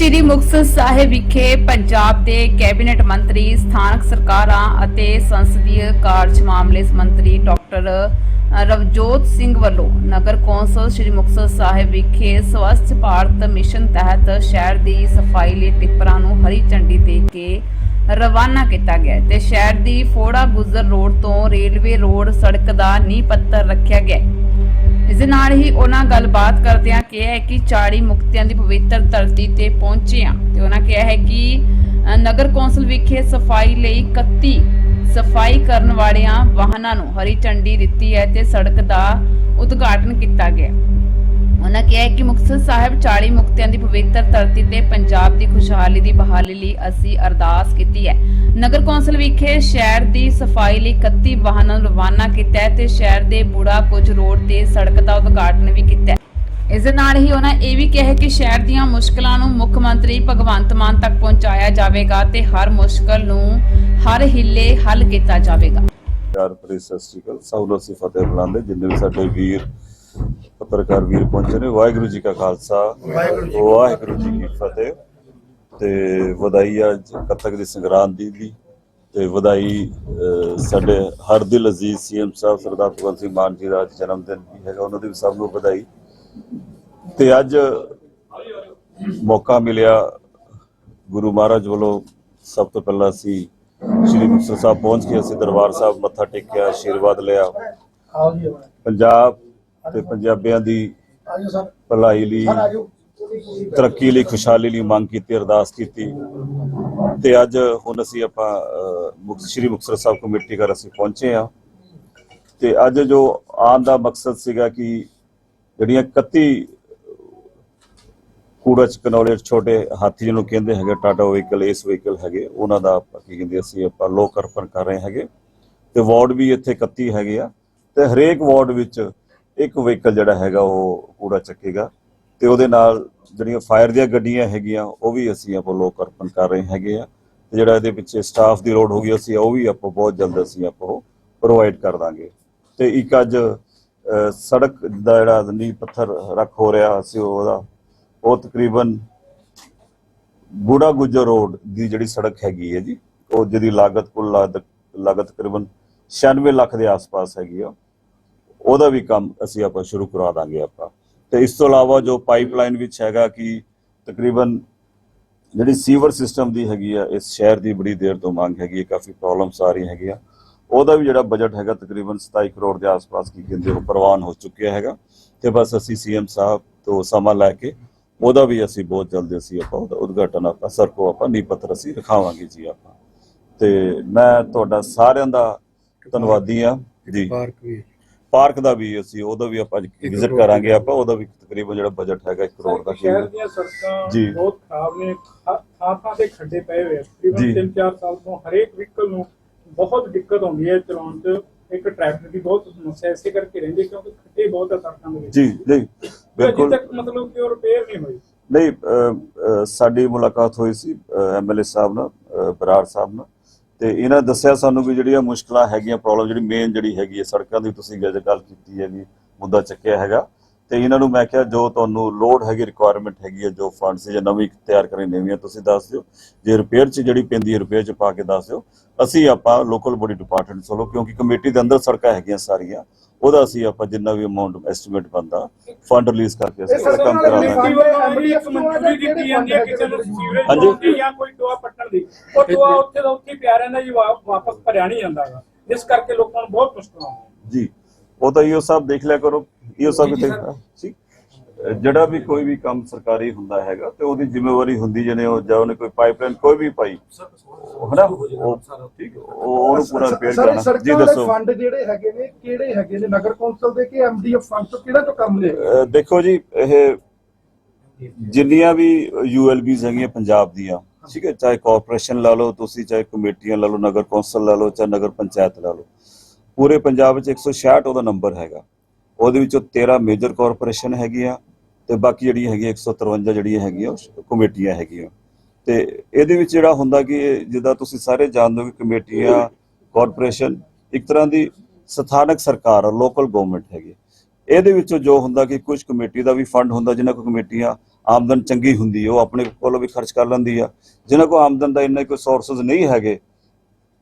ਸ਼੍ਰੀ ਮੁਕਤਸਰ ਸਾਹਿਬ ਵਿਖੇ ਪੰਜਾਬ ਦੇ ਕੈਬਨਿਟ ਮੰਤਰੀ, ਸਥਾਨਕ ਸਰਕਾਰਾਂ ਅਤੇ ਸੰਸਦੀ ਕਾਰਜ ਮਾਮਲੇ ਮੰਤਰੀ ਡਾਕਟਰ ਰਵਜੋਤ ਸਿੰਘ ਵੱਲੋਂ ਨਗਰ ਕੌਂਸਲ ਸ਼੍ਰੀ ਮੁਕਤਸਰ ਸਾਹਿਬ ਵਿਖੇ ਸਵਸਥ ਭਾਰਤ ਮਿਸ਼ਨ ਤਹਿਤ ਸ਼ਹਿਰ ਦੀ ਸਫ਼ਾਈ ਲਈ ਟਿੱਪਰਾਂ ਨੂੰ ਹਰੀ ਝੰਡੀ ਦੇ ਕੇ ਰਵਾਨਾ ਕੀਤਾ ਗਿਆ ਹੈ ਤੇ ਸ਼ਹਿਰ ਦੀ ਫੋੜਾ ਗੁਜ਼ਰ ਰੋਡ ਤੋਂ ਰੇਲਵੇ ਰੋਡ ਸੜਕ ਦਾ ਨੀਂਹ ਪੱਥਰ ਰੱਖਿਆ ਗਿਆ ਇਸ ਦੇ ਨਾਲ ਹੀ ਉਹਨਾਂ ਗੱਲਬਾਤ ਕਰਦਿਆਂ ਕਿਹਾ ਹੈ ਕਿ ਚਾੜੀ ਮੁਕਤਿਆਂ ਦੀ ਪਵਿੱਤਰ ਧਰਤੀ ਤੇ ਪਹੁੰਚੇ ਹਾਂ। ਤੇ ਉਹਨਾਂ ਕਿਹਾ ਹੈ ਕਿ ਨਗਰ ਕੌਂਸਲ ਵਿਖੇ ਸਫ਼ਾਈ ਲਈ 31 ਸਫ਼ਾਈ ਕਰਨ ਵਾਲਿਆਂ ਵਾਹਨਾਂ ਨੂੰ ਹਰੀ ਝੰਡੀ ਦਿੱਤੀ ਹੈ ਤੇ ਸੜਕ ਦਾ ਉਦਘਾਟਨ ਕੀਤਾ ਗਿਆ। ਉਹਨਾਂ ਕਿਹਾ ਕਿ ਮੁਕਤਸਰ ਸਾਹਿਬ 40 ਮੁਕਤਿਆਂ ਦੀ ਪਵਿੱਤਰ ਧਰਤੀ ਤੇ ਪੰਜਾਬ ਦੀ ਖੁਸ਼ਹਾਲੀ ਦੀ ਬਹਾਲੀ ਲਈ ਅਸੀਂ ਅਰਦਾਸ ਕੀਤੀ ਹੈ। ਨਗਰ ਕੌਂਸਲ ਵਿਖੇ ਸ਼ਹਿਰ ਦੀ ਸਫ਼ਾਈ ਲਈ 31 ਵਾਹਨਾਂ ਨੂੰ ਰਵਾਨਾ ਕੀਤਾ ਤੇ ਸ਼ਹਿਰ ਦੇ ਬੁੜਾ ਕੁਝ ਰੋਡ ਤੇ ਸੜਕ ਦਾ ਉਦਘਾਟਨ ਵੀ ਕੀਤਾ ਇਸ ਦੇ ਨਾਲ ਹੀ ਉਹਨਾਂ ਇਹ ਵੀ ਕਿਹਾ ਕਿ ਸ਼ਹਿਰ ਦੀਆਂ ਮੁਸ਼ਕਲਾਂ ਨੂੰ ਮੁੱਖ ਮੰਤਰੀ ਭਗਵੰਤ ਮਾਨ ਤੱਕ ਪਹੁੰਚਾਇਆ ਜਾਵੇਗਾ ਤੇ ਹਰ ਮੁਸ਼ਕਲ ਨੂੰ ਹਰ ਹਿੱਲੇ ਹੱਲ ਕੀਤਾ ਜਾਵੇਗਾ। ਪਿਆਰ ਭਰੀ ਸਭ ਨੂੰ ਅਸੀਂ ਬੁਲਾਉਂਦੇ ਜਿੰਨੇ ਵੀ ਸਾਡੇ ਵੀਰ ਪੱਤਰਕਾਰ ਵੀਰ ਪਹੁੰਚੇ ਨੇ। ਵਾਹਿਗੁਰੂ ਜੀ ਕਾ ਖਾਲਸਾ। ਵਾਹਿਗੁਰੂ ਜੀ ਕੀ ਫਤਿਹ। ਤੇ ਵਧਾਈ ਅੱਜ ਕੱਤਕ ਦੀ ਸੰਗਰਾਂਦ ਦੀ। ਵੀ ਤੇ ਵਧਾਈ ਸਾਡੇ ਹਰ ਦਿਲ ਅਜ਼ੀਜ਼ ਸੀਐਮ ਸਾਹਿਬ ਸਰਦਾਰ ਭਗਵੰਤ ਸਿੰਘ ਮਾਨ ਜੀ ਦਾ ਜਨਮ ਦਿਨ ਵੀ ਹੈਗਾ। ਉਹਨਾਂ ਦੀ ਵੀ ਸਭ ਨੂੰ ਵਧਾਈ। ਤੇ ਅੱਜ ਮੌਕਾ ਮਿਲਿਆ ਗੁਰੂ ਮਹਾਰਾਜ ਵੱਲੋਂ ਸਭ ਤੋਂ ਪਹਿਲਾਂ ਅਸੀਂ ਸ਼੍ਰੀ ਮੁਕਤਸਰ ਸਾਹਿਬ ਪਹੁੰਚ ਕੇ ਅਸੀਂ ਦਰਬਾਰ ਸਾਹਿਬ ਮੱਥਾ ਟੇਕਿਆ ਆਸ਼ੀਰਵਾਦ ਲਿਆ। ਪੰਜਾਬ ਤੇ ਪੰਜਾਬੀਆਂ ਦੀ ਭਲਾਈ ਲਈ ਤਰੱਕੀ ਲਈ ਖੁਸ਼ਹਾਲੀ ਲਈ ਮੰਗ ਕੀਤੀ ਅਰਦਾਸ ਕੀਤੀ। ਤੇ ਅੱਜ ਹੁਣ ਅਸੀਂ ਆਪਾਂ ਮੁਕਤ ਸ਼੍ਰੀ ਮੁਕਤਸਰ ਸਾਹਿਬ ਕਮੇਟੀ ਘਰ ਅਸੀਂ ਪਹੁੰਚੇ ਆ ਤੇ ਅੱਜ ਜੋ ਆਉਣ ਦਾ ਮਕਸਦ ਸੀਗਾ ਕਿ ਜਿਹੜੀਆਂ 31 ਕੂੜਾ ਚਕਨੌਲੇ ਛੋਟੇ ਹਾਥੀ ਜਿਹਨੂੰ ਕਹਿੰਦੇ ਹੈਗੇ ਟਾਟਾ ਵਹੀਕਲ ਇਸ ਵਹੀਕਲ ਹੈਗੇ ਉਹਨਾਂ ਦਾ ਆਪਾਂ ਕੀ ਕਹਿੰਦੇ ਅਸੀਂ ਆਪਾਂ ਲੋਕ ਅਰਪਣ ਕਰ ਰਹੇ ਹੈਗੇ। ਤੇ ਵਾਰਡ ਵੀ ਇੱਥੇ 31 ਹੈਗੇ ਆ। ਤੇ ਹਰੇਕ ਵਾਰਡ ਵਿੱਚ ਇੱਕ ਵਹੀਕਲ ਜਿਹੜਾ ਹੈਗਾ ਉਹ ਕੂੜਾ ਚੱਕੇਗਾ ਤੇ ਉਹਦੇ ਨਾਲ ਜਿਹੜੀਆਂ ਫਾਇਰ ਦੀਆਂ ਗੱਡੀਆਂ ਹੈਗੀਆਂ ਉਹ ਵੀ ਅਸੀਂ ਆਪਾਂ ਲੋਕ ਅਰਪਣ ਕਰ ਰਹੇ ਹੈਗੇ ਆ ਤੇ ਜਿਹੜਾ ਇਹਦੇ ਪਿੱਛੇ ਸਟਾਫ ਦੀ ਰੋਡ ਹੋ ਗਈ ਅਸੀਂ ਉਹ ਵੀ ਆਪਾਂ ਬਹੁਤ ਜਲਦ ਅਸੀਂ ਆਪਾਂ ਉਹ ਪ੍ਰੋਵਾਈਡ ਕਰ ਦਾਂਗੇ। ਤੇ ਇੱਕ ਅੱਜ ਅਹ, ਸੜਕ ਦਾ ਜਿਹੜਾ ਨੀਂਹ ਪੱਥਰ ਰੱਖ ਹੋ ਰਿਹਾ ਅਸੀਂ ਉਹਦਾ ਉਹ ਤਕਰੀਬਨ ਬੂੜਾ ਗੁੱਜਰ ਰੋਡ ਦੀ ਜਿਹੜੀ ਸੜਕ ਹੈਗੀ ਹੈ ਜੀ ਉਹ ਜਿਹਦੀ ਲਾਗਤ ਕੁੱਲ ਲਾਗਤ ਲਾਗਤ ਤਕਰੀਬਨ 96 ਲੱਖ ਦੇ ਆਸ-ਪਾਸ ਹੈਗੀ ਆ। ਉਹਦਾ ਵੀ ਕੰਮ ਅਸੀਂ ਆਪਾਂ ਸ਼ੁਰੂ ਕਰਾ ਦਾਂਗੇ ਆਪਾਂ। ਤੇ ਇਸ ਤੋਂ ਇਲਾਵਾ ਜੋ ਪਾਈਪਲਾਈਨ ਵਿੱਚ ਹੈਗਾ ਕਿ ਤਕਰੀਬਨ ਜਿਹੜੀ ਸੀਵਰ ਸਿਸਟਮ ਦੀ ਹੈਗੀ ਆ, ਇਸ ਸ਼ਹਿਰ ਦੀ ਬੜੀ ਦੇਰ ਤੋਂ ਮੰਗ ਹੈਗੀ ਹੈ ਕਾਫੀ ਪ੍ਰੋਬਲਮਸ ਆ ਰਹੀਆਂ ਹੈਗੀਆਂ। ਉਹਦਾ ਵੀ ਜਿਹੜਾ ਬਜਟ ਹੈਗਾ ਤਕਰੀਬਨ 27 ਕਰੋੜ ਦੇ ਆਸ-ਪਾਸ ਕੀ ਕਹਿੰਦੇ ਉਹ ਪ੍ਰਵਾਨ ਹੋ ਚੁੱਕਿਆ ਹੈਗਾ। ਤੇ ਬਸ ਅਸੀਂ ਸੀਐਮ ਸਾਹਿਬ ਤੋਂ ਸਮਾਂ ਲੈ ਕੇ ਉਹਦਾ ਵੀ ਅਸੀਂ ਬਹੁਤ ਜਲਦੀ ਅਸੀਂ ਆਪਾਂ ਉਹਦਾ ਉਦਘਾਟਨ ਆਪਾਂ, ਸਰ ਕੋ ਆਪਾਂ ਨੀਂਹ ਪੱਥਰ ਅਸੀਂ ਰਖਾਵਾਂਗੇ ਜੀ ਆਪਾਂ। ਤੇ ਮੈਂ ਤੁਹਾਡਾ ਸਾਰਿਆਂ ਦਾ ਧੰਨਵਾਦੀ ਆ ਜੀ। ਪਾਰਕ ਵੀ ਪਾਰਕ ਦਾ ਵੀ ਅਸੀਂ ਉਹਦਾ ਵੀ ਆਪਾਂ ਵਿਜ਼ਿਟ ਕਰਾਂਗੇ ਆਪਾਂ ਉਹਦਾ ਵੀ ਤਕਰੀਬਨ ਜਿਹੜਾ ਬਜਟ ਹੈਗਾ 1 ਕਰੋੜ ਦਾ ਸ਼ਹਿਰ ਦੀਆਂ ਸੜਕਾਂ ਜੀ। ਬਹੁਤ ਖਰਾਬ ਨੇ ਥਾਂ ਥਾਂ ਤੇ ਖੱਡੇ ਪਏ ਹੋਏ ਆ। ਤਕਰੀਬਨ 3-4 ਸਾਲ ਤੋਂ ਹਰੇਕ ਵਹੀਕਲ ਨੂੰ ਬਹੁਤ ਦਿੱਕਤ ਆਉਂਦੀ ਹੈ ਚਲਾਉਣ 'ਚ। ਇੱਕ ਟ੍ਰੈਫਿਕ ਦੀ ਬਹੁਤ ਸਮੱਸਿਆ ਇਸੇ ਕਰਕੇ ਰਹਿੰਦੀ ਕਿਉਂਕਿ ਖੱਡੇ ਬਹੁਤ ਆ ਸੜਕਾਂ ਦੇ ਵਿੱਚ। ਜੀ ਨਹੀਂ ਅਜੇ ਬਿਲਕੁਲ। ਤੱਕ ਮਤਲਬ ਕਿ ਉਹ ਰਿਪੇਅਰ ਨਹੀਂ ਹੋਈ। ਨਹੀਂ ਅਹ, ਅਹ, ਸਾਡੀ ਮੁਲਾਕਾਤ ਹੋਈ ਸੀ ਐਮਐਲਏ ਸਾਹਿਬ ਨਾਲ ਅਹ, ਬਰਾੜ ਸਾਹਿਬ ਨਾਲ। ਤੇ ਇਹਨਾਂ ਦੱਸਿਆ ਸਾਨੂੰ ਵੀ ਜਿਹੜੀਆਂ ਮੁਸ਼ਕਲਾਂ ਹੈਗੀਆਂ ਪ੍ਰੋਬਲਮ ਜਿਹੜੀ ਮੇਨ ਜਿਹੜੀ ਹੈਗੀ ਹੈ, ਸੜਕਾਂ ਦੀ ਤੁਸੀਂ ਅੱਜ ਗੱਲ ਕੀਤੀ ਹੈਗੀ ਮੁੱਦਾ ਚੱਕਿਆ ਹੈਗਾ। ਤੇ ਇਹਨਾਂ ਨੂੰ ਮੈਂ ਕਿਹਾ, ਜੋ ਤੁਹਾਨੂੰ ਲੋਡ ਹੈਗੀ ਰਿਕੁਆਇਰਮੈਂਟ ਹੈਗੀ ਹੈ, ਜੋ ਫੰਡਸ ਜਾਂ ਨਵੀਂ ਤਿਆਰ ਕਰਨੀ ਨਵੀਆਂ, ਤੁਸੀਂ ਦੱਸ ਦਿਓ। ਜੇ ਰਿਪੇਅਰ 'ਚ ਜਿਹੜੀ ਪੈਂਦੀ ਹੈ ਰਿਪੇਅਰ 'ਚ ਪਾ ਕੇ ਦੱਸ ਦਿਓ। ਅਸੀਂ ਆਪਾਂ ਲੋਕਲ ਬੋਡੀ ਡਿਪਾਰਟਮੈਂਟ ਵੱਲੋਂ ਕਿਉਂਕਿ ਕਮੇਟੀ ਦੇ ਅੰਦਰ ਸੜਕਾਂ ਹੈਗੀਆਂ ਸਾਰੀਆਂ ਉਹਦਾ ਅਸੀਂ ਆਪਾਂ ਜਿੰਨਾ ਵੀ ਅਮਾਉਂਟ ਐਸਟੀਮੇਟ ਬੰਦਾ ਫੰਡ ਰਿਲੀਜ਼ ਕਰਕੇ ਅਸੀਂ ਉਹਦਾ ਕੰਮ ਕਰਾ ਦਾਂਗੇ ਕਮੇਟੀ ਵੱਲੋਂ ਐਮਡੀ ਮੰਜ਼ੂਰੀ ਦਿੱਤੀ ਜਾਂਦੀ ਹੈ ਕਿਸੇ ਨੂੰ ਸੀਵਰੇਜ ਹਾਂਜੀ। ਪਾਉਣ ਦੀ ਜਾਂ ਕੋਈ ਟੋਆ ਪੱਟਣ ਦੀ। ਉਹ ਟੋਆ ਉੱਥੇ ਦਾ ਉੱਥੇ ਹੀ ਪਿਆ ਰਹਿੰਦਾ ਜੀ ਵਾਪਸ ਭਰਿਆ ਨਹੀਂ ਜਾਂਦਾ ਗਾ ਜਿਸ ਕਰਕੇ ਲੋਕਾਂ ਨੂੰ ਬਹੁਤ ਮੁਸ਼ਕਲ ਆਉਂਦੀ ਜੀ। ਉਹ ਤਾਂ ਇਹੋ ਸਭ ਦੇਖ ਲਿਆ ਕਰੋ। ਇਹੋ ਸਭ ਦੇਖ ਅਹ ਜਿਹੜਾ ਵੀ ਕੋਈ ਵੀ ਕੰਮ ਸਰਕਾਰੀ ਹੁੰਦਾ ਹੈਗਾ ਤੇ ਉਹਦੀ ਜ਼ਿੰਮੇਵਾਰੀ ਹੁੰਦੀ ਜਿਹਨੇ ਉਹ ਜਾਂ ਉਹਨੇ ਕੋਈ ਪਾਈਪਲਾਈਨ ਕੋਈ ਵੀ ਪਾਈ ਹਨਾ? ਉਹ ਠੀਕ ਉਹ ਉਹਨੂੰ ਪੂਰਾ ਰਿਪੇਅਰ ਸਰ ਕਰਨਾ। ਜੀ ਦੱਸੋ। ਫੰਡ ਜਿਹੜੇ ਹੈਗੇ ਨੇ ਕਿਹੜੇ ਹੈਗੇ ਨੇ? ਨਗਰ ਕੌਂਸਲ ਦੇ ਕਿ ਐਮਡੀਐਫ ਫੰਡ ਤੋਂ ਕਿਹੜਾ ਤੋਂ ਕੰਮ ਨੇ ਦੇਖੋ ਜੀ ਇਹ ਜਿੰਨੀਆਂ ਵੀ ਯੂਐਲਬੀਜ਼ ਹੈਗੀਆਂ ਪੰਜਾਬ ਦੀਆਂ ਠੀਕ ਹੈ ਚਾਹੇ ਕਾਰਪੋਰੇਸ਼ਨ ਲਾ ਲਓ ਤੁਸੀਂ ਚਾਹੇ ਕਮੇਟੀਆਂ ਲਾ ਲਓ ਨਗਰ ਕੌਂਸਲ ਲਾ ਲਓ ਚਾਹੇ ਨਗਰ ਪੰਚਾਇਤ ਲਾ ਲਓ ਪੂਰੇ ਪੰਜਾਬ ਵਿੱਚ 166 ਉਹਦਾ ਨੰਬਰ ਹੈਗਾ। ਉਹਦੇ ਵਿੱਚੋਂ 13 ਮੇਜਰ ਕਾਰਪੋਰੇਸ਼ਨ ਹੈਗੀਆਂ ਤੇ ਬਾਕੀ ਜਿਹੜੀਆਂ ਹੈਗੀਆਂ 153 ਜਿਹੜੀਆਂ ਹੈਗੀਆਂ ਉਹ ਕਮੇਟੀਆਂ ਹੈਗੀਆਂ। ਤੇ ਇਹਦੇ ਵਿੱਚ ਜਿਹੜਾ ਹੁੰਦਾ ਕਿ ਇਹ ਜਿੱਦਾਂ ਤੁਸੀਂ ਸਾਰੇ ਜਾਣਦੇ ਹੋ ਕਿ ਕਮੇਟੀਆਂ, ਕਾਰਪੋਰੇਸ਼ਨ ਇੱਕ ਤਰ੍ਹਾਂ ਦੀ ਸਥਾਨਕ ਸਰਕਾਰ ਲੋਕਲ ਗਵਰਨਮੈਂਟ ਹੈਗੀ ਇਹਦੇ ਵਿੱਚੋਂ ਜੋ ਹੁੰਦਾ ਕਿ ਕੁਝ ਕਮੇਟੀ ਦਾ ਵੀ ਫੰਡ ਹੁੰਦਾ, ਜਿਨ੍ਹਾਂ ਕੋ ਕਮੇਟੀਆਂ ਆਮਦਨ ਚੰਗੀ ਹੁੰਦੀ ਹੈ ਉਹ ਆਪਣੇ ਕੋਲੋਂ ਵੀ ਖਰਚ ਕਰ ਲੈਂਦੀ ਆ। ਜਿਨ੍ਹਾਂ ਕੋਲ ਆਮਦਨ ਦਾ ਇੰਨੇ ਕੋਈ ਸੋਰਸਸ ਨਹੀਂ ਹੈਗੇ,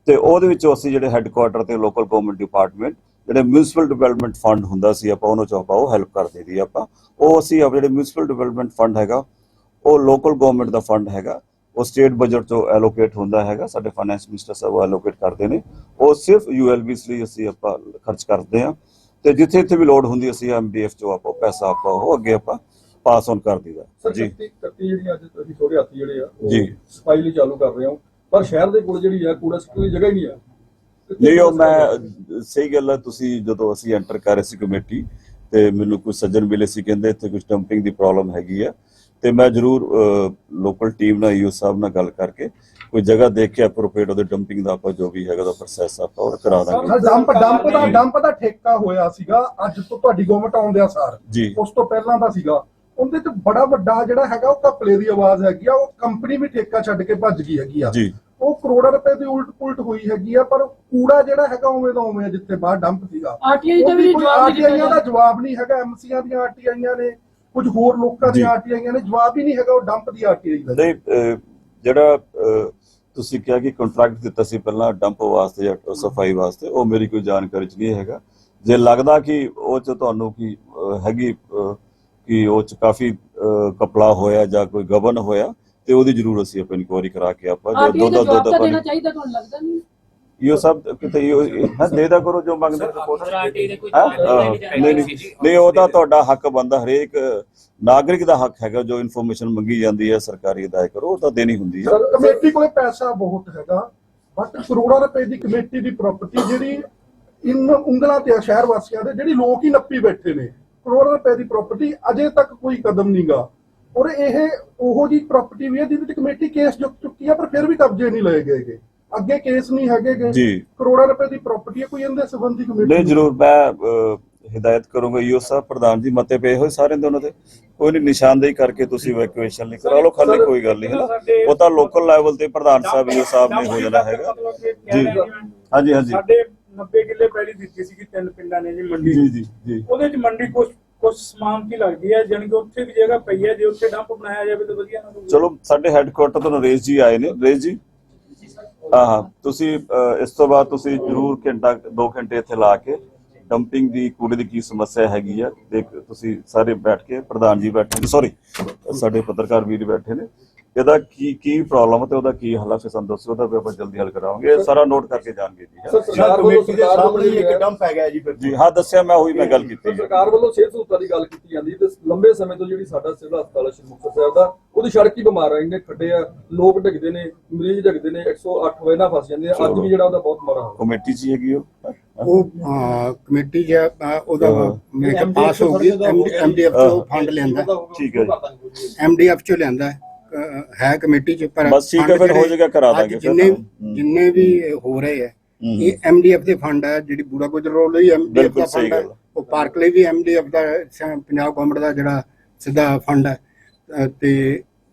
ਤੇ ਉਹਦੇ ਵਿੱਚੋਂ ਅਸੀਂ ਜਿਹੜੇ ਹੈੱਡਕੁਆਟਰ ਤੇ ਲੋਕਲ ਗਵਰਨਮੈਂਟ ਡਿਪਾਰਟਮੈਂਟ ਜਿਹੜੇ ਮਿਊਨਿਸਪਲ ਡਿਵੈਲਪਮੈਂਟ ਫੰਡ ਹੁੰਦਾ ਸੀ ਆਪਾਂ ਉਹਨੂੰ ਚੋਂ ਉਹ ਹੈਲਪ ਕਰ ਦੇਦੀ ਆਪਾਂ। ਉਹ ਅਸੀਂ ਆਪ ਜਿਹੜੇ ਮਿਊਨਿਸਪਲ ਡਿਵੈਲਪਮੈਂਟ ਫੰਡ ਹੈਗਾ ਉਹ ਲੋਕਲ ਗਵਰਨਮੈਂਟ ਦਾ ਫੰਡ ਹੈਗਾ ਉਹ ਸਟੇਟ ਬਜਟ ਤੋਂ ਐਲੋਕੇਟ ਹੁੰਦਾ ਹੈਗਾ ਸਾਡੇ ਫਾਈਨੈਂਸ ਮਿਨਿਸਟਰ ਸਾਹਿਬ ਐਲੋਕੇਟ ਕਰਦੇ ਨੇ। ਉਹ ਸਿਰਫ ਯੂਐਲਬੀਸ ਲਈ ਅਸੀਂ ਆਪਾਂ ਖਰਚ ਕਰਦੇ ਆ ਤੇ ਜਿੱਥੇ ਜਿੱਥੇ ਵੀ ਲੋਡ ਹੁੰਦੀ ਅਸੀਂ ਐਮਡੀਐਫ ਚੋਂ ਆਪਾਂ ਪੈਸਾ ਆਪਾਂ ਉਹ ਅੱਗੇ ਆਪਾਂ ਪਾਸ ਔਨ ਕਰ ਦਈਦਾ। ਸਰ ਜੀ। 31 31 ਜਿਹੜੀਆਂ ਅੱਜ ਤੁਸੀਂ ਥੋੜੇ ਹਾਥੀ ਜਿਹੜੇ ਆ ਜੀ। ਸਫ਼ਾਈ ਲਈ ਚਾਲੂ ਕਰ ਰਹੇ ਹੋ। ਪਰ ਸ਼ਹਿਰ ਦੇ ਕੋਲ ਜਿਹੜੀ ਆ ਕੂੜਾ ਸੁੱਟਣ ਦੀ ਜਗ੍ਹਾ ਹੀ ਨਹੀਂ ਆ। ਨਹੀਂ ਉਹ? ਮੈਂ ਸਹੀ ਗੱਲ ਹੈ ਤੁਸੀਂ ਜਦੋਂ ਅਸੀਂ ਐਂਟਰ ਕਰ ਰਹੇ ਸੀ ਕਮੇਟੀ ਤੇ ਮੈਨੂੰ ਕੁਝ ਸੱਜਣ ਮਿਲੇ ਸੀ ਕਹਿੰਦੇ ਇੱਥੇ ਕੁਝ ਡੰਪਿੰਗ ਦੀ ਪ੍ਰੋਬਲਮ ਹੈਗੀ ਆ ਤੇ ਮੈਂ ਜ਼ਰੂਰ ਲੋਕਲ ਟੀਮ ਨਾਲ ਈਓ ਸਾਹਿਬ ਨਾਲ ਗੱਲ ਕਰਕੇ ਕੋਈ ਜਗ੍ਹਾ ਦੇਖ ਕੇ ਅਪਰੋਪਰੀਏਟ ਉਹਦੇ ਡੰਪਿੰਗ ਦਾ ਆਪਾਂ ਜੋ ਵੀ ਹੈਗਾ ਉਹਦਾ ਪ੍ਰੋਸੈਸ ਆਪਾਂ ਉਹ ਕਰਾ ਦਾਂਗੇ। ਡੰਪ ਡੰਪ ਦਾ ਡੰਪ ਦਾ ਠੇਕਾ ਹੋਇਆ ਸੀਗਾ ਅੱਜ ਤੋਂ ਤੁਹਾਡੀ ਗਵਰਨਮੈਂਟ ਆਉਂਦਿਆਂ ਸਾਰ। ਉਸ ਤੋਂ ਪਹਿਲਾਂ ਦਾ ਸੀਗਾ। ਉਹਦੇ ਚ ਬੜਾ ਵੱਡਾ ਜਿਹੜਾ ਹੈਗਾ ਉਹ ਘਪਲੇ ਦੀ ਆਵਾਜ਼ ਹੈਗੀ ਆ ਉਹ ਕੰਪਨੀ ਵੀ ਠੇਕਾ ਛੱਡ ਕੇ ਭੱਜ ਗਈ ਹੈਗੀ ਆ। ਜੀ। ਉਹ ਕਰੋੜਾਂ ਰੁਪਏ ਦੀ ਉਲਟ ਪੁਲਟ ਹੋਈ ਹੈਗੀ ਆ ਪਰ ਕੂੜਾ ਜਿਹੜਾ ਹੈਗਾ ਉਵੇਂ ਦਾ ਉਵੇਂ ਆ ਜਿੱਥੇ ਬਾਹਰ ਡੰਪ ਸੀਗਾ। ਆਰਟੀਆਈ ਦਾ ਵੀ ਜਵਾਬ ਨਹੀਂ RTI ਦਾ ਦਿੱਤਾ ਜਵਾਬ ਨਹੀਂ ਹੈਗਾ ਐਮਸੀਆਂ ਦੀਆਂ ਆਰਟੀਆਈਆਂ ਨੇ ਕੁਝ ਹੋਰ ਲੋਕਾਂ। ਦੀਆਂ ਆਰਟੀਆਈਆਂ ਨੇ ਜਵਾਬ ਹੀ ਨਹੀਂ ਹੈਗਾ ਉਹ ਡੰਪ ਦੀ ਆਰਟੀਆਈ ਦਾ। ਨਹੀਂ ਜਿਹੜਾ ਤੁਸੀਂ ਕਿਹਾ ਕਿ ਕੰਟਰੈਕਟ ਦਿੱਤਾ ਸੀ ਪਹਿਲਾਂ ਡੰਪ ਵਾਸਤੇ ਜਾਂ ਸਫ਼ਾਈ ਵਾਸਤੇ ਉਹ ਮੇਰੀ ਕੋਈ ਜਾਣਕਾਰੀ ਚ ਨਹੀਂ ਹੈਗਾ। ਜੇ ਲੱਗਦਾ ਕਿ ਉਹ ਚ ਤੁਹਾਨੂੰ ਕੀ ਹੈਗੀ ਕਿ ਉਹ ਚ ਕਾਫੀ ਕਪਲਾ ਹੋਇਆ ਜਾਂ ਕੋਈ ਗਬਨ ਹੋਇਆ ਤੇ ਉਹਦੀ ਜ਼ਰੂਰ ਅਸੀਂ ਆਪਾਂ ਇਨਕੁਆਇਰੀ ਕਰਾ ਕੇ ਆਪਾਂ ਜੋ ਆਰਟੀਆਈ ਦੋ ਦਾ ਦਾ ਦੋ ਜਵਾਬ ਦਾ ਤਾਂ ਦੇਣਾ ਚਾਹੀਦਾ ਤੁਹਾਨੂੰ ਲੱਗਦਾ ਨਹੀਂ? ਇਹ ਸਭ ਕਿਤੇ ਇਹ ਹਾਂ ਦੇ ਦਾ ਕਰੋ ਜੋ ਮੰਗਦੇ ਦੇ ਕੋਈ ਹੈਂ? ਆਹ, ਨਹੀਂ ਨਹੀਂ ਨਹੀਂ। ਨਹੀਂ ਉਹ ਤਾਂ ਤੁਹਾਡਾ ਹੱਕ ਬੰਦਾ ਹਰੇਕ ਨਾਗਰਿਕ ਦਾ ਹੱਕ ਹੈਗਾ ਜੋ ਇਨਫੋਰਮੇਸ਼ਨ ਮੰਗੀ ਜਾਂਦੀ ਹੈ ਸਰਕਾਰੀ ਅਦਾਇ ਕਰੋ ਉਹ ਤਾਂ ਦੇਣੀ ਹੁੰਦੀ ਹੈ ਸਰ ਕਮੇਟੀ ਕੋਲੇ ਪੈਸਾ ਬਹੁਤ ਹੈਗਾ ਬਟ ਕਰੋੜਾਂ ਰੁਪਏ ਦੀ ਕਮੇਟੀ ਦੀ ਪ੍ਰਾਪਰਟੀ ਜਿਹੜੀ ਇਨ ਉਂਗਲਾਂ ਤੇ ਆ ਸ਼ਹਿਰ ਵਾਸੀਆਂ ਦੇ ਜਿਹੜੀ ਲੋਕ ਹੀ ਨੱਪੀ ਬੈਠੇ ਨੇ ਕਰੋੜਾਂ ਰੁਪਏ ਦੀ ਪ੍ਰਾਪਰਟੀ ਅਜੇ ਤੱਕ ਕੋਈ ਕਦਮ ਨਹੀਂਗਾ ਔਰ ਇਹ ਉਹੋ ਜੀ ਪ੍ਰਾਪਰਟੀ ਵੀ ਹੈ ਜਿਹਦੇ ਤੇ ਕਮੇਟੀ ਕੇਸ ਚੁੱਕ ਚੁੱਕੀ ਆ ਪਰ ਫਿਰ ਵੀ ਕਬਜ਼ੇ ਨਹੀਂ ਲਏ ਗਏਗੇ ਅੱਗੇ ਕੇਸ ਨਹੀਂ ਹੈਗੇਗੇ ਜੀ। ਕਰੋੜਾਂ ਰੁਪਏ ਦੀ ਪ੍ਰਾਪਰਟੀ ਹੈ ਕੋਈ ਇਹਦੇ ਸੰਬੰਧੀ ਕਮੇਟੀ ਨਹੀਂ ਜ਼ਰੂਰ ਮੈਂ ਹਿਦਾਇਤ ਕਰੂੰਗਾ ਈਓ ਸਾਹਿਬ ਪ੍ਰਧਾਨ ਜੀ ਮਤੇ ਪਏ ਹੋਏ ਸਾਰੇ ਦੇ ਉਹਨਾਂ ਦੇ ਕੋਈ ਨਹੀਂ ਨਿਸ਼ਾਨਦੇਹੀ ਕਰਕੇ ਤੁਸੀਂ ਵੈਕੂਏਸ਼ਨ ਲਈ ਕਰਾ ਲਓ ਖਾਲੀ ਕੋਈ ਗੱਲ ਨਹੀਂ ਹੈ ਨਾ। ਉਹ ਤਾਂ ਲੋਕਲ ਲੈਵਲ ਤੇ ਪ੍ਰਧਾਨ ਸਾਹਿਬ ਈਓ ਸਾਹਿਬ ਨੇ ਹੋ ਜਾਣਾ ਹੈਗਾ। ਜੀ। ਹਾਂਜੀ ਹਾਂਜੀ। ਸਾਡੇ 90 ਕਿੱਲੇ ਪਹਿਲੀ ਦਿੱਤੀ ਸੀ ਕਿ ਤਿੰਨ ਪਿੰਡਾਂ ਨੇ ਜੀ ਮੰਡੀ ਜੀ ਜੀ ਜੀ। ਉਹਦੇ ਚ ਮੰਡੀ ਕੁਝ ਕੁਝ ਸਮਾਨ ਲੱਗਦੀ ਹੈ, ਜਾਣੀ ਉੱਥੇ ਵੀ ਜਗ੍ਹਾ ਪਈ ਹੈ, ਜੇ ਉੱਥੇ ਡੰਪ ਬਣਾਇਆ ਜਾਵੇ ਤਾਂ ਵਧੀਆ ਨਾ ਚਲੋ, ਸਾਡੇ ਹੈੱਡਕੁਆਟਰ ਤੋਂ ਨਰੇਸ਼ ਜੀ ਆਏ ਨੇ। ਨਰੇਸ਼ ਜੀ? ਹਾਂ ਤੁਸੀਂ ਇਸ ਤੋਂ ਬਾਅਦ ਤੁਸੀਂ ਜ਼ਰੂਰ ਘੰਟਾ 2 ਘੰਟੇ ਇੱਥੇ ਲਾ ਕੇ ਡੰਪਿੰਗ ਦੀ, ਕੂੜੇ ਦੀ ਕੀ ਸਮੱਸਿਆ ਹੈਗੀ ਆ, ਦੇਖ, ਤੁਸੀਂ ਸਾਰੇ ਬੈਠ ਕੇ, ਪ੍ਰਧਾਨ ਜੀ ਬੈਠੇ ਨੇ ਸੌਰੀ ਸਾਡੇ ਪੱਤਰਕਾਰ ਵੀਰ ਬੈਠੇ ਨੇ। ਇਹਦਾ ਕੀ ਕੀ ਪ੍ਰੋਬਲਮ ਹੈ ਤੇ ਉਹਦਾ ਕੀ ਹੱਲ ਹੈ ਫਿਰ ਸਾਨੂੰ ਦੱਸੋ ਵੀ ਆਪਾਂ ਜਲਦੀ ਹੱਲ ਕਰਾਵਾਂਗੇ। ਇਹ ਸਾਰਾ ਨੋਟ ਕਰਕੇ ਜਾਣਗੇ ਜੀ। ਹਾਂ। ਸਰਕਾਰ ਵੱਲੋਂ ਹੈ- ਡੰਪ ਹੈਗਾ ਜੀ ਫਿਰ। ਜੀ ਹਾਂ ਦੱਸਿਆ ਮੈਂ ਉਹੀ ਮੈਂ ਗੱਲ ਕੀਤੀ ਸਰ, ਹੈ। ਸਰਕਾਰ ਵੱਲੋਂ ਸਿਹਤ ਸਹੂਲਤਾਂ ਦੀ ਗੱਲ ਕੀਤੀ ਜਾਂਦੀ ਤੇ ਲੰਬੇ ਸਮੇਂ ਤੋਂ ਜਿਹੜੀ ਸਾਡਾ ਸਿਵਲ ਹਸਪਤਾਲ ਹੈ ਸ਼੍ਰੀ ਮੁਕਤਸਰ ਸਾਹਿਬ ਦਾ ਉਹਦੀ ਸੜਕ ਹੀ ਬਿਮਾਰ ਆ ਨੇ ਖੱਡੇ ਆ ਲੋਕ ਡਿੱਗਦੇ ਨੇ ਮਰੀਜ਼ ਡਿੱਗਦੇ ਨੇ 108 ਵਜੇ ਨਾਲ ਫਸ ਜਾਂਦੇ ਆ ਅੱਜ ਵੀ ਜਿਹੜਾ ਉਹਦਾ ਬਹੁਤ ਮਾੜਾ ਹਾਲ ਹੈ। ਕਮੇਟੀ ਚ ਹੀ ਹੈਗੀ ਉਹ? ਉਹ ਅਹ, ਕਮੇਟੀ ਅਹ, ਉਹਦਾ ਹਾਂ। ਮੇਰੇ ਖਿਆਲ ਪਾਸ ਹੋ ਗਈ ਐਮਡੀਐਫ ਤੋਂ ਫੰਡ ਲੈਂਦਾ ਠੀਕ ਹੈ ਜੀ। ਐਮਡੀਐਫ ਚੋਂ ਲੈਂਦਾ ਹੈ ਕਮੇਟੀ ਚ ਪਰ ਬਸ ਠੀਕ ਹੈ, fund ਫਿਰ ਹੋ ਜਿਹੜੇ ਜਾਏਗਾ, ਕਰਾ ਅੱਜ ਦਾਂਗੇ ਫਿਰ ਜਿੰਨੇ। ਜਿੰਨੇ ਵੀ ਹੋ ਰਹੇ ਹੈ। ਇਹ ਐਮਡੀਐਫ ਦੇ ਫੰਡ ਹੈ ਜਿਹੜੀ ਬੂੜਾ ਗੁਜਰ ਰੋਡ ਲਈ ਐਮਡੀਐਫ ਬਿਲਕੁਲ ਦਾ ਸਹੀ ਫੰਡ ਹੈ ਗੱਲ। ਉਹ ਪਾਰਕ ਲਈ ਵੀ ਐਮਡੀਐਫ ਦਾ ਸ- ਪੰਜਾਬ ਗਵਰਨਮੈਂਟ ਦਾ ਜਿਹੜਾ ਸਿੱਧਾ ਫੰਡ ਹੈ ਤੇ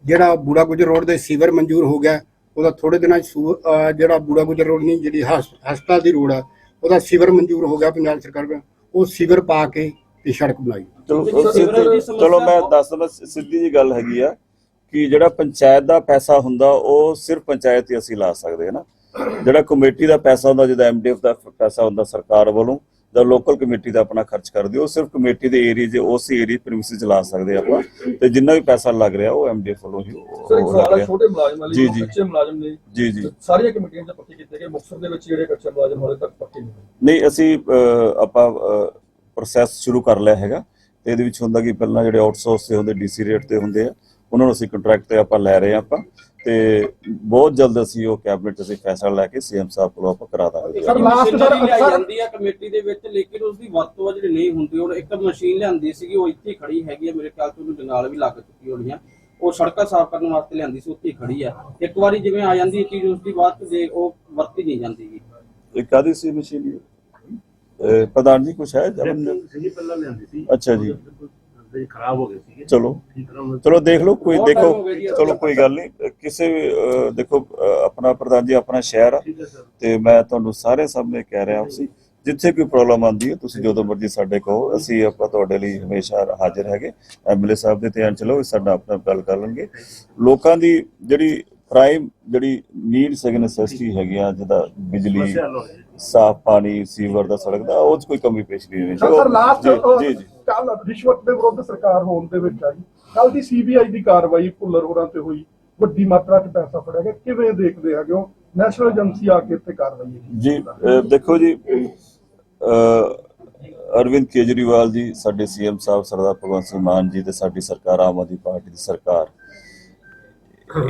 ਜਿਹੜਾ ਬੂੜਾ ਗੁਜਰ ਰੋਡ ਦੇ ਸੀਵਰ ਮਨਜ਼ੂਰ ਹੋ ਗਿਆ ਉਹਦਾ ਥੋੜੇ ਦਿਨਾਂ 'ਚ ਸੂ- ਜਿਹੜਾ ਬੂੜਾ ਗੁਜਰ ਰੋਡ ਨਹੀਂ ਜਿਹੜੀ ਹਸ- ਹਸਪਤਾਲ ਦੀ ਰੋਡ ਹੈ ਉਹਦਾ ਸੀਵਰ ਮਨਜ਼ੂਰ ਹੋ ਗਿਆ ਪੰਜਾਬ ਸਰਕਾਰ ਵੱਲੋਂ ਉਹ ਸੀਵਰ ਪਾ ਕੇ ਤੇ ਸੜਕ ਬਣਾਈ ਚਲੋ ਸਿੱਧੀ- ਦੀ ਚਲੋ ਮੈਂ ਦੱਸ ਦਵਾਂ ਸਿੱਧੀ ਜੀ ਗੱਲ ਹੈਗੀ ਆ ਕਿ ਜਿਹੜਾ ਪੰਚਾਇਤ ਦਾ ਪੈਸਾ ਹੁੰਦਾ ਉਹ ਸਿਰਫ ਪੰਚਾਇਤ ਹੀ ਅਸੀਂ ਲਾ ਸਕਦੇ ਹਾਂ ਨਾ। ਜਿਹੜਾ ਕਮੇਟੀ ਦਾ ਪੈਸਾ ਹੁੰਦਾ ਜਿਹਦਾ ਐਮਡੀਐਫ ਦਾ ਪੈਸਾ ਹੁੰਦਾ ਸਰਕਾਰ ਵੱਲੋਂ ਜਾਂ ਲੋਕਲ ਕਮੇਟੀ ਦਾ ਆਪਣਾ ਖਰਚ ਕਰਦੇ ਉਹ ਸਿਰਫ ਕਮੇਟੀ ਦੇ ਏਰੀਆ 'ਚ ਉਸ ਏਰੀਆ ਪ੍ਰੈਮਿਸਿਸ ਚਲਾ ਸਕਦੇ ਆਪਾਂ। ਤੇ ਜਿੰਨਾ ਵੀ ਪੈਸਾ ਲੱਗ ਰਿਹਾ ਉਹ ਐਮਡੀਐਫ ਵੱਲੋਂ ਹੀ ਉਹ- ਸਰ ਇੱਕ ਉਹ ਸਵਾਲ ਲੱਗ ਹੈ ਰਿਹਾ। ਛੋਟੇ ਮੁਲਾਜ਼ਮਾਂ ਜੀ, ਲਈ ਜੀ। ਕੱਚੇ ਮੁਲਾਜ਼ਮ ਨੇ ਜੀ ਜੀ। ਸਾਰੀਆਂ ਕਮੇਟੀਆਂ 'ਚ ਪੱਕੇ ਕੀਤੇ ਗਏ ਮੁਕਤਸਰ ਦੇ ਵਿੱਚ ਜਿਹੜੇ ਕੱਚੇ ਮੁਲਾਜ਼ਮ ਹਾਲੇ ਤੱਕ ਪੱਕੇ ਨਹੀਂ ਅਸੀਂ ਆਪਾਂ ਪ੍ਰੋਸੈਸ ਸ਼ੁਰੂ ਕਰ ਲਿਆ ਹੈਗਾ। ਤੇ ਇਹਦੇ ਵਿੱਚ ਹੁੰਦਾ ਕਿ ਪਹਿਲਾਂ ਜਿਹੜੇ ਆਊਟਸੋਰਸ ਤੇ ਹੁੰਦੇ ਡੀਸੀ ਰੇਟ ਤੇ ਹੁੰਦੇ ਆ ਉਹਨਾਂ ਨੂੰ ਅਸੀਂ ਕੰਟਰੈਕਟ ਤੇ ਆਪਾਂ ਲੈ ਰਹੇ ਹਾਂ ਆਪਾਂ ਤੇ ਬਹੁਤ ਜਲਦ ਅਸੀਂ ਉਹ ਕੈਬਨਿਟ ਅਸੀਂ ਫੈਸਲਾ ਲੈ ਕੇ ਸੀਐਮ ਸਾਹਿਬ ਕੋਲ ਆਪਾਂ ਕਰਾ ਦਾਂਗੇ। ਸਰ, ਮਸ਼ੀਨਰੀ ਸਰ, ਜਾਂਦੀ ਹੈ ਕਮੇਟੀ ਦੇ ਵਿੱਚ ਲੇਕਿਨ ਉਸ ਦੀ ਵਰਤੋਂ ਆ ਜਿਹੜੀ ਨਹੀਂ ਹੁੰਦੀ। ਹੁਣ ਇੱਕ ਮਸ਼ੀਨ ਲਿਆਂਦੀ ਸੀਗੀ ਉਹ ਇੱਥੇ ਖੜੀ ਹੈਗੀ ਹੈ ਮੇਰੇ ਖਿਆਲ ਤੋਂ ਉਹਨੂੰ ਜੰਗਾਲ ਵੀ ਲੱਗ ਚੁੱਕੀ ਹੋਣੀ ਆ। ਉਹ ਸੜਕਾਂ ਸਾਫ਼ ਕਰਨ ਵਾਸਤੇ ਲਿਆਂਦੀ ਸੀ ਉੱਥੇ ਖੜੀ ਆ। ਇੱਕ ਵਾਰੀ ਜਿਵੇਂ ਆ ਜਾਂਦੀ ਹੈ ਚੀਜ਼ ਉਸ ਦੀ ਬਾਅਦ ਜੇ ਉਹ ਵਰਤੀ ਨਹੀਂ ਜਾਂਦੀਗੀ ਇਹ ਕਾਦੀ ਸੀ ਮਸ਼ੀਨ ਇਹ ਪ੍ਰਧਾਨ ਜੀ ਕੁਛ ਹੈ? ਜਮਨ ਸੀ ਪਹਿਲਾਂ ਲਿਆਂਦੀ ਸੀ। ਅੱਛਾ ਜੀ। ਤੇ ਖਰਾਬ ਹੋ ਗਏ ਸੀਗੇ। ਚਲੋ। ਠੀਕ ਚਲੋ ਦੇਖ ਲਓ ਕੋਈ ਦੇਖੋ ਚਲੋ ਕੋਈ ਗੱਲ ਨਹੀਂ ਕਿਸੇ ਵੀ ਅਹ, ਦੇਖੋ ਅਹ, ਆਪਣਾ ਪ੍ਰਧਾਨ ਜੀ ਆਪਣਾ ਸ਼ਹਿਰ ਆ। ਠੀਕ ਹੈ ਸਰ। ਤੇ ਮੈਂ ਤੁਹਾਨੂੰ ਸਾਰੇ ਸਾਹਮਣੇ ਕਹਿ ਰਿਹਾ ਸੀ ਜਿੱਥੇ ਕੋਈ ਪ੍ਰੋਬਲਮ ਆਉਂਦੀ ਹੈ ਤੁਸੀਂ ਜਦੋਂ ਮਰਜ਼ੀ ਸਾਡੇ ਕਹੋ ਅਸੀਂ ਆਪਾਂ ਤੁਹਾਡੇ ਲਈ ਹਮੇਸ਼ਾ ਹਾਜ਼ਰ ਹੈਗੇ। ਐਮਐਲਏ ਸਾਹਿਬ ਦੇ ਧਿਆਨ ਚਲੋ ਸਾਡਾ ਆਪਣਾ ਗੱਲ ਕਰ ਲੈਣਗੇ। ਲੋਕਾਂ ਦੀ ਜਿਹੜੀ ਪ੍ਰਾਈਮ ਜਿਹੜੀ ਨੀਡਸ ਹੈਗੇ ਨੈਸੈਸਿਟੀ ਹੈਗੀ ਆ ਜਿਹਦਾ ਬਿਜਲੀ ਸਮੱਸਿਆ ਸਾਫ਼ ਪਾਣੀ ਸੀਵਰ ਦਾ ਸੜਕ ਦਾ ਉਹ 'ਚ ਕੋਈ ਕਮੀ ਪੇਸ਼ ਨਹੀਂ ਹੋਣੀ। ਸਰ ਲਾਸਟ ਜੀ ਜੀ ਜੀ। ਕੱਲ ਰਿਸ਼ਵਤ ਦੇ ਵਿਰੁੱਧ ਸਰਕਾਰ ਹੋਣ ਦੇ ਵਿੱਚ ਆਈ। ਕੱਲ ਦੀ ਸੀਬੀਆਈ ਦੀ ਕਾਰਵਾਈ ਭੁੱਲਰ ਹੋਰਾਂ ਤੇ ਹੋਈ। ਵੱਡੀ ਮਾਤਰਾ 'ਚ ਪੈਸਾ ਫੜਿਆ ਗਿਆ। ਕਿਵੇਂ ਦੇਖਦੇ ਹੈਗੇ ਹੋ? ਨੈਸ਼ਨਲ ਏਜੰਸੀ ਆ ਕੇ ਇੱਥੇ ਕਾਰਵਾਈ ਜੀ ਦੇਖੋ ਜੀ ਅਰਵਿੰਦ ਕੇਜਰੀਵਾਲ ਜੀ ਸਾਡੇ ਸੀਐਮ ਸਾਹਿਬ ਸਰਦਾਰ ਭਗਵੰਤ ਸਿੰਘ ਮਾਨ ਜੀ ਤੇ ਸਾਡੀ ਸਰਕਾਰ ਆਮ ਆਦਮੀ ਪਾਰਟੀ ਦੀ ਸਰਕਾਰ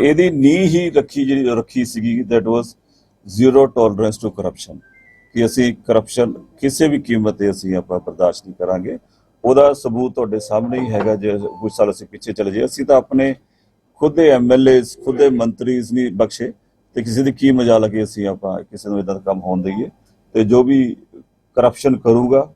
ਇਹਦੀ ਨੀਂਹ ਹੀ ਰੱਖੀ ਜਿਹੜੀ ਰੱਖੀ ਸੀਗੀ that was zero tolerance to corruption ਕਿ ਅਸੀਂ ਕਰਪਸ਼ਨ ਕਿਸੇ ਵੀ ਕੀਮਤ ਤੇ ਅਸੀਂ ਆਪਾਂ ਬਰਦਾਸ਼ਤ ਨਹੀਂ ਕਰਾਂਗੇ। ਉਹਦਾ ਸਬੂਤ ਤੁਹਾਡੇ ਸਾਹਮਣੇ ਹੀ ਹੈਗਾ ਜੇ ਕੁਝ ਸਾਲ ਅਸੀਂ ਪਿੱਛੇ ਚਲੇ ਜਾਈਏ। ਅਸੀਂ ਤਾਂ ਆਪਣੇ ਖੁਦ ਦੇ ਐਮਐਲਏਸ ਖੁਦ ਦੇ ਮੰਤਰੀਸ ਨਹੀਂ ਬਖਸ਼ੇ ਤੇ ਕਿਸੇ ਦੀ ਕੀ ਮਜਾ ਲੱਗੇ ਅਸੀਂ ਆਪਾਂ ਕਿਸੇ ਨੂੰ ਇਦਾਂ ਦਾ ਕੰਮ ਹੋਣ ਦਈਏ ਤੇ ਜੋ ਵੀ ਕਰਪਸ਼ਨ ਕਰੂਗਾ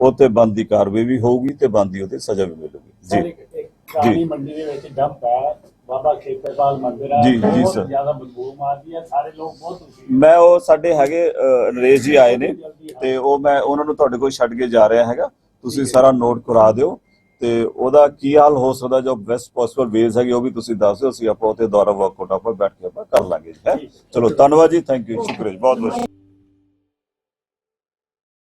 ਉਹ ਤੇ ਬੰਦੀ ਕਾਰਵਾਈ ਵੀ ਹੋਊਗੀ ਤੇ ਬੰਦੀ ਉਹਤੇ ਸਜ਼ਾ ਵੀ ਮਿਲੂਗੀ। ਜੀ। ਇੱਕ ਇੱਕ ਕਾਲੀ ਮੰਡੀ ਦੇ ਵਿੱਚ ਡੰਪ ਹੈ। ਬਾਬਾ ਖੇਤਰਪਾਲ ਮੰਦਿਰ ਆ। ਜੀ, ਜੀ ਬਹੁਤ ਸਰ। ਜ਼ਿਆਦਾ ਬਦਬੂ ਮਾਰਦੀ ਹੈ। ਸਾਰੇ ਲੋਕ ਬਹੁਤ ਦੁਖੀ ਮੈਂ ਉਹ ਸਾਡੇ ਹੈਗੇ ਨਰੇਸ਼ ਜੀ ਆਏ ਨੇ ਤੇ ਉਹ ਮੈਂ ਉਹਨਾਂ ਨੂੰ ਤੁਹਾਡੇ ਕੋਲ ਛੱਡ ਕੇ ਜਾ ਰਿਹਾ ਹੈਗਾ। ਤੁਸੀਂ ਸਾਰਾ ਨੋਟ ਕਰਾ ਦਿਓ ਤੇ ਉਹਦਾ ਕੀ ਹਾਲ ਹੋ ਸਕਦਾ ਜੋ ਬੈਸਟ ਪੋਸੀਬਲ ਵੇਜ਼ ਹੈਗੇ ਉਹ ਵੀ ਤੁਸੀਂ ਦੱਸ ਦਿਓ ਅਸੀਂ ਆਪਾਂ ਉਹਤੇ ਦੁਆਰਾ ਵਰਕਆਊਟ ਆਪਾਂ ਬੈਠ ਕੇ ਆਪਾਂ ਕਰ ਲਾਂਗੇ ਹੈ? ਚਲੋ ਧੰਨਵਾਦ ਜੀ ਥੈਂਕ ਯੂ ਸ਼ੁਕਰੀਆ ਬਹੁਤ ਬਹੁਤ